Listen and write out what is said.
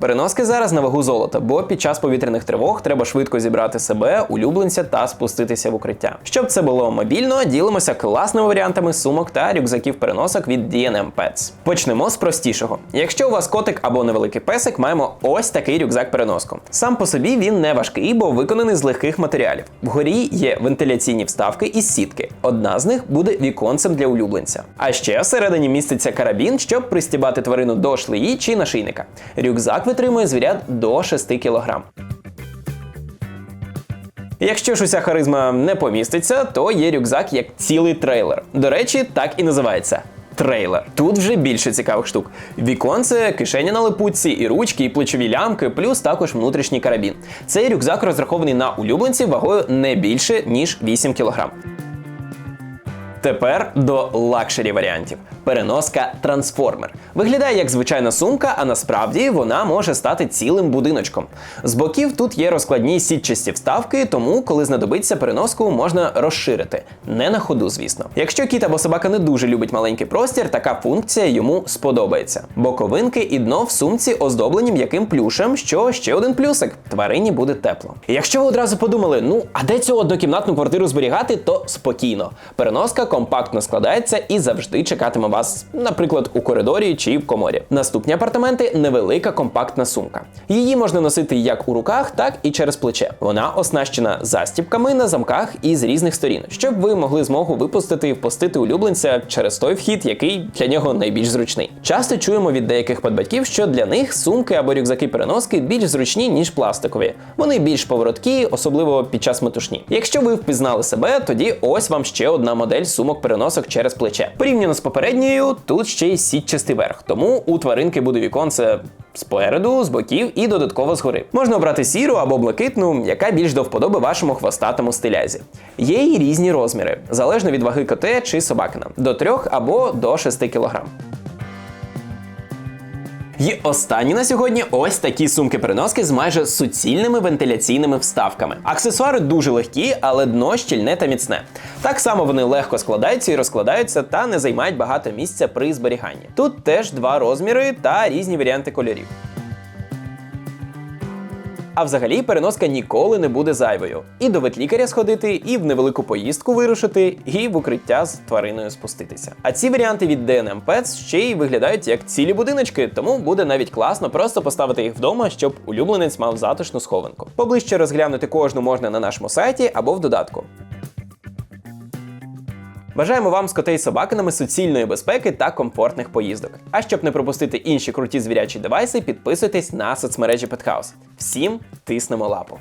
Переноски зараз на вагу золота, бо під час повітряних тривог треба швидко зібрати себе, улюбленця та спуститися в укриття. Щоб це було мобільно, ділимося класними варіантами сумок та рюкзаків переносок від D&M Pets. Почнемо з простішого. Якщо у вас котик або невеликий песик, маємо ось такий рюкзак переноску. Сам по собі він не важкий, бо виконаний з легких матеріалів. Вгорі є вентиляційні вставки із сітки. Одна з них буде віконцем для улюбленця. А ще всередині міститься карабін, щоб пристібати тварину до шлеї чи нашийника. Рюкзак витримує звірят до 6 кг. Якщо ж уся харизма не поміститься, то є рюкзак як цілий трейлер. До речі, так і називається. Трейлер. Тут вже більше цікавих штук. Віконце, кишеня на липутці, і ручки, і плечові лямки, плюс також внутрішній карабін. Цей рюкзак розрахований на улюбленців вагою не більше ніж 8 кг. Тепер до лакшері варіантів. Переноска трансформер. Виглядає як звичайна сумка, а насправді вона може стати цілим будиночком. З боків тут є розкладні сітчасті вставки, тому коли знадобиться переноску, можна розширити. Не на ходу, звісно. Якщо кіт або собака не дуже любить маленький простір, така функція йому сподобається. Боковинки і дно в сумці оздоблені м'яким плюшем, що ще один плюсик тварині буде тепло. Якщо ви одразу подумали, ну а де цю однокімнатну квартиру зберігати, то спокійно. Переноска компактно складається і завжди чекатиме вас, наприклад, у коридорі чи в коморі. Наступні апартаменти невелика компактна сумка. Її можна носити як у руках, так і через плече. Вона оснащена застібками на замках із різних сторін, щоб ви могли змогу випустити і впустити улюбленця через той вхід, який для нього найбільш зручний. Часто чуємо від деяких подбатьків, що для них сумки або рюкзаки переноски більш зручні ніж пластикові. Вони більш повороткі, особливо під час метушні. Якщо ви впізнали себе, тоді ось вам ще одна модель сумок переносок через плече. Порівняно з попередньою, тут ще й сітчастий верх, тому у тваринки буде віконце спереду, з боків і додатково згори. Можна обрати сіру або блакитну, яка більш до вподоби вашому хвостатому стилязі. Є й різні розміри, залежно від ваги коте чи собакина, до 3 або до 6 кг. І останні на сьогодні ось такі сумки-переноски з майже суцільними вентиляційними вставками. Аксесуари дуже легкі, але дно щільне та міцне. Так само вони легко складаються і розкладаються та не займають багато місця при зберіганні. Тут теж два розміри та різні варіанти кольорів. А взагалі переноска ніколи не буде зайвою. І до ветлікаря сходити, і в невелику поїздку вирушити, і в укриття з твариною спуститися. А ці варіанти від DNM Pets ще й виглядають як цілі будиночки, тому буде навіть класно просто поставити їх вдома, щоб улюбленець мав затишну схованку. Поближче розглянути кожну можна на нашому сайті або в додатку. Бажаємо вам з котей собакинами суцільної безпеки та комфортних поїздок. А щоб не пропустити інші круті звірячі девайси, підписуйтесь на соцмережі Петхаус. Всім тиснемо лапу!